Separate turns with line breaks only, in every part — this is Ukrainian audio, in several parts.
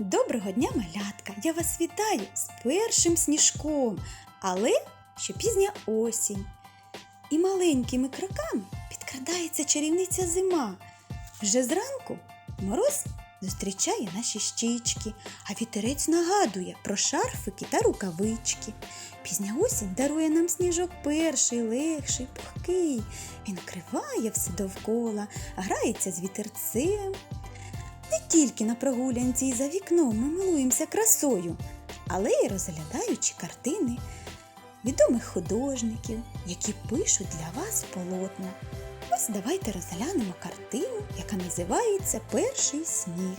Доброго дня, малятка! Я вас вітаю з першим сніжком, але ще пізня осінь. І маленькими кроками підкрадається чарівниця зима. Вже зранку мороз зустрічає наші щічки, а вітерець нагадує про шарфики та рукавички. Пізня осінь дарує нам сніжок перший, легший, пухкий. Він криває все довкола, грається з вітерцем. Тільки на прогулянці і за вікном ми милуємося красою, але й розглядаючи картини відомих художників, які пишуть для вас полотна. Ось давайте розглянемо картину, яка називається Перший сніг.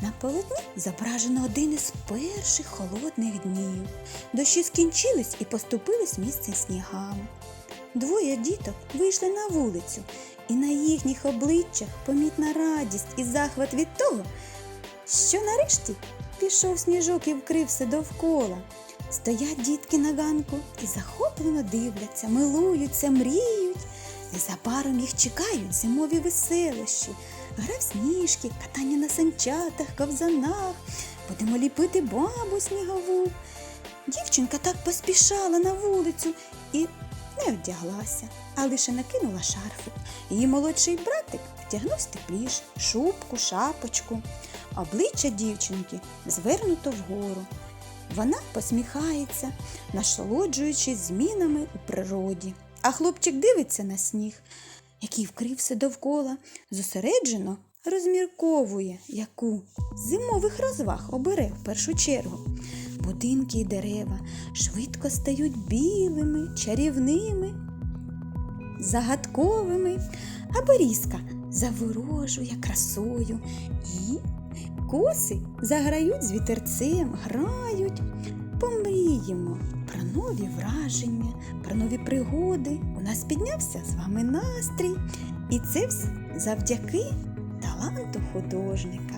На полотні зображено один із перших холодних днів. Дощі скінчились і поступились місце снігами. Двоє діток вийшли на вулицю, і на їхніх обличчях помітна радість і захват від того, що нарешті пішов сніжок і вкрив все довкола. Стоять дітки на ганку і захоплено дивляться, милуються, мріють. Незабаром їх чекають зимові веселощі, гра в сніжки, катання на санчатах, ковзанах. Будемо ліпити бабу снігову. Дівчинка так поспішала на вулицю і не вдяглася, а лише накинула шарфик. Її молодший братик вдягнув тепліш, шубку, шапочку. Обличчя дівчинки звернуто вгору. Вона посміхається, насолоджуючись змінами у природі. А хлопчик дивиться на сніг, який вкрив все довкола, зосереджено розмірковує, яку зимових розваг обере в першу чергу. Будинки і дерева швидко стають білими, чарівними, загадковими, а берізка заворожує красою і коси заграють з вітерцем, грають. Помріємо про нові враження, про нові пригоди. У нас піднявся з вами настрій. І це все завдяки таланту художника.